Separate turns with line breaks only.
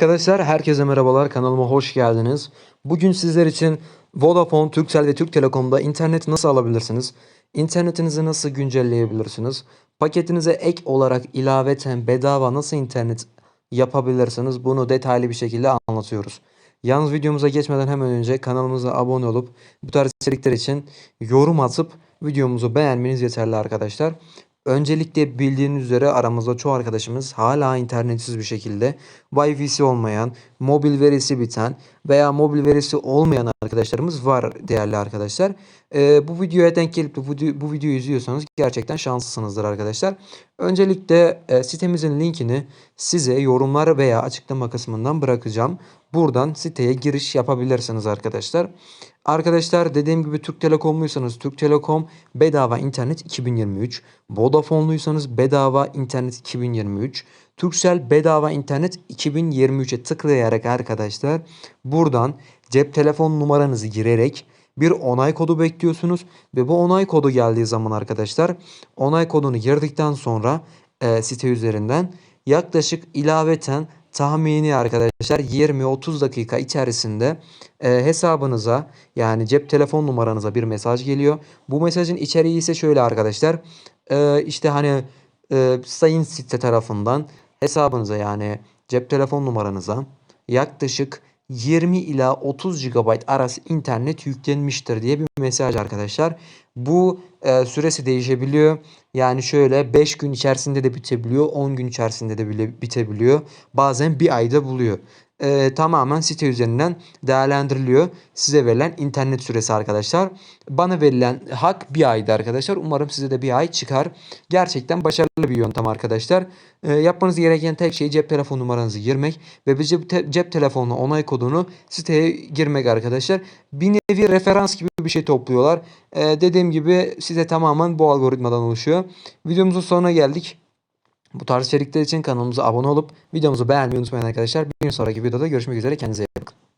Arkadaşlar herkese merhabalar kanalıma hoş geldiniz. Bugün sizler için Vodafone, Turkcell ve Türk Telekom'da internet nasıl alabilirsiniz? İnternetinizi nasıl güncelleyebilirsiniz? Paketinize ek olarak ilaveten bedava nasıl internet yapabilirsiniz? Bunu detaylı bir şekilde anlatıyoruz. Yalnız videomuza geçmeden hemen önce kanalımıza abone olup bu tarz içerikler için yorum atıp videomuzu beğenmeniz yeterli arkadaşlar. Öncelikle bildiğiniz üzere aramızda çoğu arkadaşımız hala internetsiz bir şekilde Wi-Fi'si olmayan, mobil verisi biten veya mobil verisi olmayan arkadaşlarımız var değerli arkadaşlar. Ee, bu videoya denk gelip de bu, bu videoyu izliyorsanız gerçekten şanslısınızdır arkadaşlar. Öncelikle e, sitemizin linkini size yorumlar veya açıklama kısmından bırakacağım. Buradan siteye giriş yapabilirsiniz arkadaşlar. Arkadaşlar dediğim gibi Türk Telekom'luysanız Türk Telekom bedava internet 2023. Vodafone'luysanız bedava internet 2023. Turkcell bedava internet 2023'e tıklayarak arkadaşlar buradan cep telefon numaranızı girerek bir onay kodu bekliyorsunuz ve bu onay kodu geldiği zaman arkadaşlar onay kodunu girdikten sonra e, site üzerinden yaklaşık ilaveten tahmini arkadaşlar 20-30 dakika içerisinde e, hesabınıza yani cep telefon numaranıza bir mesaj geliyor. Bu mesajın içeriği ise şöyle arkadaşlar. E, işte hani e, sayın site tarafından hesabınıza yani cep telefon numaranıza yaklaşık 20 ila 30 GB arası internet yüklenmiştir diye bir mesaj arkadaşlar. Bu e, süresi değişebiliyor. Yani şöyle 5 gün içerisinde de bitebiliyor, 10 gün içerisinde de bile bitebiliyor. Bazen bir ayda buluyor. E, tamamen site üzerinden değerlendiriliyor. Size verilen internet süresi arkadaşlar. Bana verilen hak bir aydı arkadaşlar. Umarım size de bir ay çıkar. Gerçekten başarılı bir yöntem arkadaşlar. E, yapmanız gereken tek şey cep telefon numaranızı girmek ve bir cep, te- cep telefonu onay kodunu siteye girmek arkadaşlar. Bir nevi referans gibi bir şey topluyorlar. E, dediğim gibi site tamamen bu algoritmadan oluşuyor. Videomuzun sonuna geldik. Bu tarz içerikler için kanalımıza abone olup videomuzu beğenmeyi unutmayın arkadaşlar. Bir sonraki videoda görüşmek üzere. Kendinize iyi bakın.